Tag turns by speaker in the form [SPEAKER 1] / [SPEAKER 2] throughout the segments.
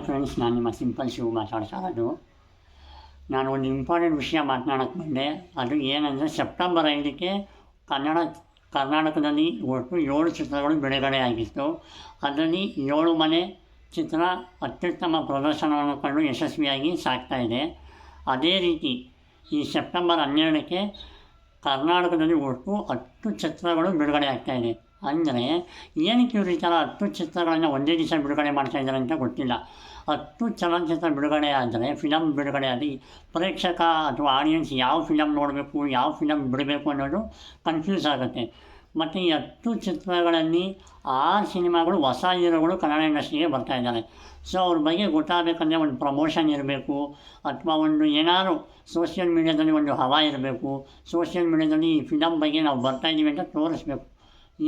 [SPEAKER 1] Hi friends ನಾನು ನಿಮ್ಮ simple Shiva ಮಾತಾಡ್ತಾ ನಾನು ಒಂದು ಇಂಪಾರ್ಟೆಂಟ್ ವಿಷಯ ಮಾತನಾಡೋಕ್ಕೆ ಬಂದೆ. ಅದು ಏನಂದರೆ, ಸೆಪ್ಟೆಂಬರ್ ಐದಕ್ಕೆ ಕನ್ನಡ, ಕರ್ನಾಟಕದಲ್ಲಿ ಒಟ್ಟು ಏಳು ಚಿತ್ರಗಳು ಬಿಡುಗಡೆ ಆಗಿತ್ತು. ಅದರಲ್ಲಿ ಏಳು ಮನೆ ಚಿತ್ರ ಅತ್ಯುತ್ತಮ ಪ್ರದರ್ಶನವನ್ನು ಕಂಡು ಯಶಸ್ವಿಯಾಗಿ ಸಾಗ್ತಾ ಅದೇ ರೀತಿ ಈ ಸೆಪ್ಟೆಂಬರ್ ಹನ್ನೆರಡಕ್ಕೆ ಕರ್ನಾಟಕದಲ್ಲಿ ಒಟ್ಟು ಹತ್ತು ಚಿತ್ರಗಳು ಬಿಡುಗಡೆ ಆಗ್ತಾ ಇದೆ. ಅಂದರೆ ಏನಕ್ಕೆ ಇವರು ಈ ಥರ ಹತ್ತು ಚಿತ್ರಗಳನ್ನು ಒಂದೇ ದಿವಸ ಬಿಡುಗಡೆ ಮಾಡ್ತಾ ಇದ್ದಾರೆ ಅಂತ ಗೊತ್ತಿಲ್ಲ. ಹತ್ತು ಚಲನಚಿತ್ರ ಬಿಡುಗಡೆ ಆದರೆ ಫಿಲಮ್ ಬಿಡುಗಡೆ ಆಗಿ ಪ್ರೇಕ್ಷಕ ಅಥವಾ ಆಡಿಯನ್ಸ್ ಯಾವ ಫಿಲಮ್ ನೋಡಬೇಕು, ಯಾವ ಫಿಲಮ್ ಬಿಡಬೇಕು ಅನ್ನೋದು ಕನ್ಫ್ಯೂಸ್ ಆಗುತ್ತೆ. ಮತ್ತು ಈ ಹತ್ತು ಚಿತ್ರಗಳಲ್ಲಿ ಆ ಸಿನಿಮಾಗಳು ಹೊಸ ಹೀರೋಗಳು ಕನ್ನಡ ಇಂಡಸ್ಟ್ರಿಗೆ ಬರ್ತಾ ಇದ್ದಾರೆ. ಸೊ ಅವ್ರ ಬಗ್ಗೆ ಗೊತ್ತಾಗಬೇಕಂದ್ರೆ ಒಂದು ಪ್ರಮೋಷನ್ ಇರಬೇಕು, ಅಥವಾ ಒಂದು ಏನಾದರೂ ಸೋಷಿಯಲ್ ಮೀಡ್ಯಾದಲ್ಲಿ ಒಂದು ಹವಾ ಇರಬೇಕು. ಸೋಷಿಯಲ್ ಮೀಡ್ಯಾದಲ್ಲಿ ಈ ಫಿಲಮ್ ಬಗ್ಗೆ ನಾವು ಬರ್ತಾ ಇದ್ದೀವಿ ಅಂತ ತೋರಿಸ್ಬೇಕು.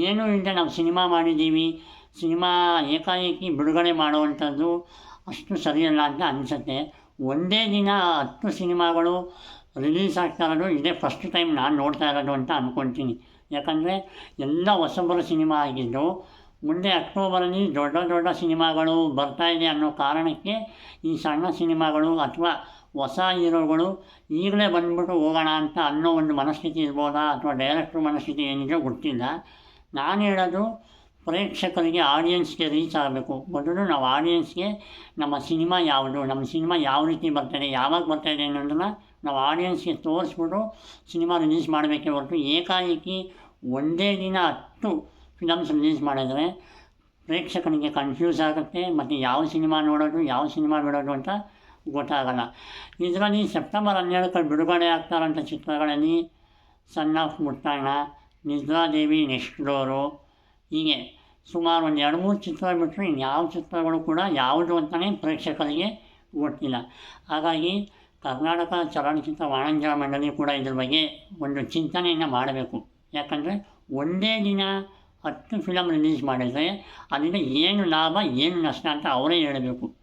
[SPEAKER 1] ಏನೂ ಇಲ್ಲದೆ ನಾವು ಸಿನಿಮಾ ಮಾಡಿದ್ದೀವಿ. ಸಿನಿಮಾ ಏಕಾಏಕಿ ಬಿಡುಗಡೆ ಮಾಡುವಂಥದ್ದು ಅಷ್ಟು ಸರಿಯಲ್ಲ ಅಂತ ಅನಿಸುತ್ತೆ. ಒಂದೇ ದಿನ ಹತ್ತು ಸಿನಿಮಾಗಳು ರಿಲೀಸ್ ಆಗ್ತಾ ಇರೋದು ಇದೇ ಫಸ್ಟ್ ಟೈಮ್ ನಾನು ನೋಡ್ತಾ ಇರೋದು ಅಂತ ಅಂದ್ಕೊಳ್ತೀನಿ ಯಾಕಂದರೆ ಎಲ್ಲ ಹೊಸಬರ ಸಿನಿಮಾ ಆಗಿದ್ದು, ಮುಂದೆ ಅಕ್ಟೋಬರಲ್ಲಿ ದೊಡ್ಡ ದೊಡ್ಡ ಸಿನಿಮಾಗಳು ಬರ್ತಾಯಿದೆ ಅನ್ನೋ ಕಾರಣಕ್ಕೆ ಈ ಸಣ್ಣ ಸಿನಿಮಾಗಳು ಅಥವಾ ಹೊಸ ಹೀರೋಗಳು ಈಗಲೇ ಬಂದ್ಬಿಟ್ಟು ಹೋಗೋಣ ಅಂತ ಅನ್ನೋ ಒಂದು ಮನಸ್ಥಿತಿ ಇರ್ಬೋದಾ ಅಥವಾ ಡೈರೆಕ್ಟ್ರ್ ಮನಸ್ಥಿತಿ ಏನಿದೆಯೋ ಗೊತ್ತಿಲ್ಲ. ನಾನು ಹೇಳೋದು ಪ್ರೇಕ್ಷಕರಿಗೆ ಆಡಿಯನ್ಸ್ಗೆ ರೀಚ್ ಆಗಬೇಕು. ಮೊದಲು ನಾವು ಆಡಿಯನ್ಸ್ಗೆ ನಮ್ಮ ಸಿನಿಮಾ ಯಾವುದು, ನಮ್ಮ ಸಿನಿಮಾ ಯಾವ ರೀತಿ ಬರ್ತಾಯಿದೆ ಯಾವಾಗ ಬರ್ತಾಯಿದೆ ಅನ್ನೋದನ್ನು ನಾವು ಆಡಿಯನ್ಸ್ಗೆ ತೋರಿಸ್ಬಿಟ್ಟು ಸಿನಿಮಾ ರಿಲೀಸ್ ಮಾಡಬೇಕೇ ಹೊರತು ಏಕಾಏಕಿ ಒಂದೇ ದಿನ ಹತ್ತು ಫಿಲಮ್ಸ್ ರಿಲೀಸ್ ಮಾಡಿದರೆ ಪ್ರೇಕ್ಷಕನಿಗೆ ಕನ್ಫ್ಯೂಸ್ ಆಗುತ್ತೆ ಮತ್ತು ಯಾವ ಸಿನಿಮಾ ನೋಡೋದು, ಯಾವ ಸಿನಿಮಾ ಬಿಡೋದು ಅಂತ ಗೊತ್ತಾಗಲ್ಲ. ಇದರಲ್ಲಿ ಸೆಪ್ಟೆಂಬರ್ ಹನ್ನೆರಡಕ್ಕೆ ಬಿಡುಗಡೆ ಆಗ್ತಾರಂಥ ಚಿತ್ರಗಳಲ್ಲಿ ಸಣ್ಣ ಮುಟ್ಟಣ್ಣ ನಿದ್ರಾದೇವಿ ನೆಕ್ಸ್ಟ್ ಡೋರು ಹೀಗೆ ಸುಮಾರು ಒಂದು ಎರಡು ಮೂರು ಚಿತ್ರ ಬಿಟ್ಟರೆ ಯಾವ ಚಿತ್ರಗಳು ಕೂಡ ಯಾವುದು ಅಂತಲೇ ಪ್ರೇಕ್ಷಕರಿಗೆ ಗೊತ್ತಿಲ್ಲ. ಹಾಗಾಗಿ ಕರ್ನಾಟಕ ಚಲನಚಿತ್ರ ವಾಣಿಜ್ಯ ಮಂಡಳಿ ಕೂಡ ಇದ್ರ ಬಗ್ಗೆ ಒಂದು ಚಿಂತನೆಯನ್ನು ಮಾಡಬೇಕು. ಯಾಕಂದರೆ ಒಂದೇ ದಿನ ಹತ್ತು ಫಿಲಮ್ ರಿಲೀಸ್ ಮಾಡಿದರೆ ಅದರಿಂದ ಏನು ಲಾಭ, ಏನು ನಷ್ಟ ಅಂತ ಅವರೇ ಹೇಳಬೇಕು.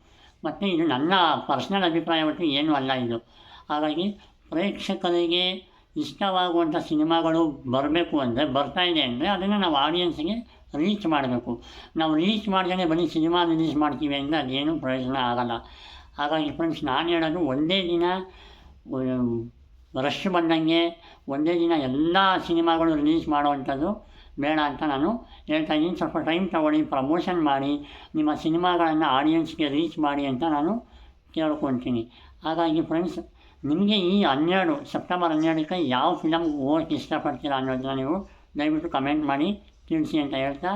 [SPEAKER 1] ಮತ್ತು ಇದು ನನ್ನ ಪರ್ಸ್ನಲ್ ಅಭಿಪ್ರಾಯ ಬಿಟ್ಟು ಏನೂ ಅಲ್ಲ ಇದು. ಹಾಗಾಗಿ ಪ್ರೇಕ್ಷಕರಿಗೆ ಇಷ್ಟವಾಗುವಂಥ ಸಿನಿಮಾಗಳು ಬರಬೇಕು ಅಂದರೆ ಬರ್ತಾ ಇದೆ ಅಂದರೆ ಅದನ್ನು ನಾವು ಆಡಿಯನ್ಸಿಗೆ ರೀಚ್ ಮಾಡಬೇಕು. ನಾವು ರೀಚ್ ಮಾಡ್ದೇ ಬರೀ ಸಿನಿಮಾ ರಿಲೀಸ್ ಮಾಡ್ತೀವಿ ಅಂದರೆ ಅದೇನು ಪ್ರಯೋಜನ ಆಗಲ್ಲ. ಹಾಗಾಗಿ ಫ್ರೆಂಡ್ಸ್ ನಾನು ಹೇಳೋದು ಒಂದೇ ದಿನ ರಶ್ ಬಂದಂಗೆ ಒಂದೇ ದಿನ ಎಲ್ಲ ಸಿನಿಮಾಗಳು ರಿಲೀಸ್ ಮಾಡುವಂಥದ್ದು ಬೇಡ ಅಂತ ನಾನು ಹೇಳ್ತಾ ಇದ್ದೀನಿ. ಸ್ವಲ್ಪ ಟೈಮ್ ತೊಗೊಳ್ಳಿ ಪ್ರಮೋಷನ್ ಮಾಡಿ, ನಿಮ್ಮ ಸಿನಿಮಾಗಳನ್ನು ಆಡಿಯನ್ಸ್ಗೆ ರೀಚ್ ಮಾಡಿ ಅಂತ ನಾನು ಕೇಳ್ಕೊತೀನಿ ಹಾಗಾಗಿ ಫ್ರೆಂಡ್ಸ್ ನಿಮಗೆ ಈ ಹನ್ನೆರಡು, ಸೆಪ್ಟೆಂಬರ್ ಹನ್ನೆರಡಕ್ಕೆ ಯಾವ ಫಿಲಮ್ ಓದಕ್ಕೆ ಇಷ್ಟಪಡ್ತೀರಾ ಅನ್ನೋದನ್ನ ನೀವು ದಯವಿಟ್ಟು ಕಮೆಂಟ್ ಮಾಡಿ ತಿಳಿಸಿ ಅಂತ ಹೇಳ್ತಾ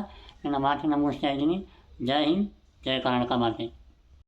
[SPEAKER 1] ನನ್ನ ಮಾತನ್ನು ಮುಗಿಸ್ತಾ ಇದ್ದೀನಿ. ಜೈ ಹಿಂದ್, ಜೈ ಕರ್ನಾಟಕ ಮಾತೆ.